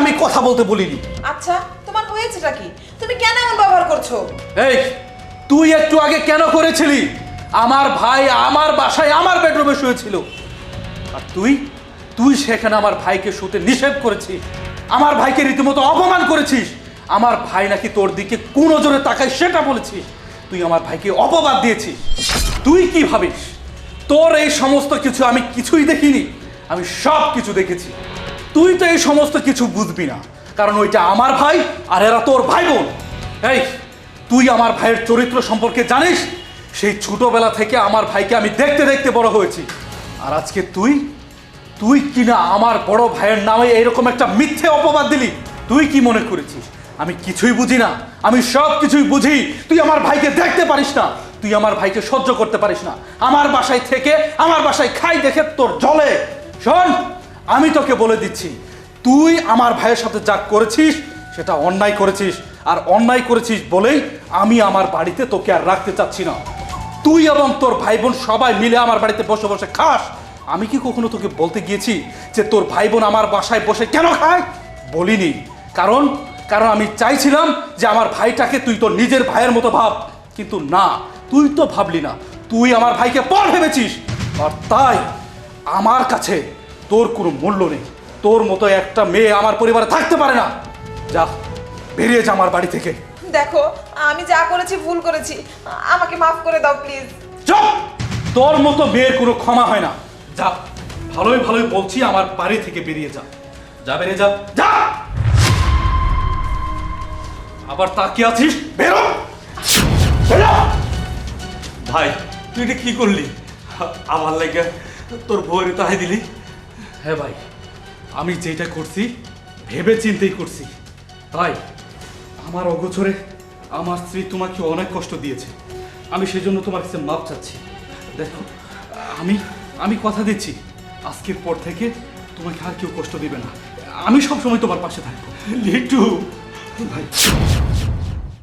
আমি কথা বলতে বলিনি। আচ্ছা তোমার হয়েছেটা কি? তুমি কেন এমন ব্যবহার করছ? এই তুই একটু আগে কেন করেছিলি? আমার ভাই আমার বাসায় আমার বেডরুমে শুয়েছিল। আর তুই তুই সেখানে আমার ভাইকে শুতে নিষেধ করেছিস। আমার ভাইকে রীতিমতো অপমান করেছিস। আমার ভাই নাকি তোর দিকে কোন নজরে তাকায় সেটা বলেছিস। তুই আমার ভাইকে অপবাদ দিয়েছিস। তুই কি ভাবিস? তোর এই সমস্ত কিছু আমি কিছুই দেখিনি। আমি সব কিছু দেখেছি। তুই তো এই সমস্ত কিছু বুঝবি না। কারণ ওইটা আমার ভাই আর এরা তোর ভাই বোন এই, তুই আমার ভাইয়ের চরিত্র সম্পর্কে জানিস? সেই ছোটবেলা থেকে আমার ভাইকে আমি দেখতে দেখতে বড় হয়েছি। আর আজকে তুই তুই কিনা আমার বড় ভাইয়ের নামে এরকম একটা মিথ্যে অপবাদ দিলি? তুই কি মনে করেছিস? আমি কিছুই বুঝি না। আমি সব কিছুই বুঝি। তুই আমার ভাইকে দেখতে পারিস না। তুই আমার ভাইকে সহ্য করতে পারিস না। আমার বাসায় থেকে, আমার বাসায় খাই দেখে তোর জলে। শোন! আমি তোকে বলে দিচ্ছি, তুই আমার ভাইয়ের সাথে যা করেছিস, সেটা অন্যায় করেছিস। আর অন্যায় করেছিস বলেই আমি আমার বাড়িতে তোকে আর রাখতে চাচ্ছি না। তুই এবং তোর ভাই বোন সবাই মিলে আমার বাড়িতে বসে বসে খাস। আমি কি কখনো তোকে বলতে গিয়েছি যে তোর ভাই বোন আমার বাসায় বসে কেন খায়? বলিনি। কারণ কারণ আমি চাইছিলাম যে আমার ভাইটাকে তুই তোর নিজের ভাইয়ের মতো ভাব। কিন্তু না, তুই তো ভাবলি না। তুই আমার ভাইকে পর ভেবেছিস। আর তাই আমার কাছে তোর কোনো মূল্য নেই। তোর মতো একটা মেয়ে আমার পরিবারে থাকতে পারে না। যা বেরিয়ে যা আমার বাড়ি থেকে। দেখো আমি যা করেছি ভুল করেছি। আমাকে মাফ করে দাও প্লিজ। চুপ! তোর মতো মেয়ের কোনো ক্ষমা হয় না। যা ভালোই ভালোই বলছি আমার বাড়ি থেকে বেরিয়ে যা। যা বেরিয়ে যা। যা! আবার তাকিয়ে আছিস? বেরো! বেরো! ভাই তুই এটা কি করলি? আমার লাগে তোর বউরে তাহাই দিলি। হ্যাঁ ভাই, আমি যেটা করছি ভেবে চিন্তেই করছি। ভাই আমার অগোচরে আমার স্ত্রী তোমাকে অনেক কষ্ট দিয়েছে। আমি সেজন্য তোমার কাছে মাপ চাচ্ছি। দেখো, আমি আমি কথা দিচ্ছি। আজকের পর থেকে তোমাকে আর কেউ কষ্ট দিবে না। আমি সবসময় তোমার পাশে থাকব। লিটু! ভাই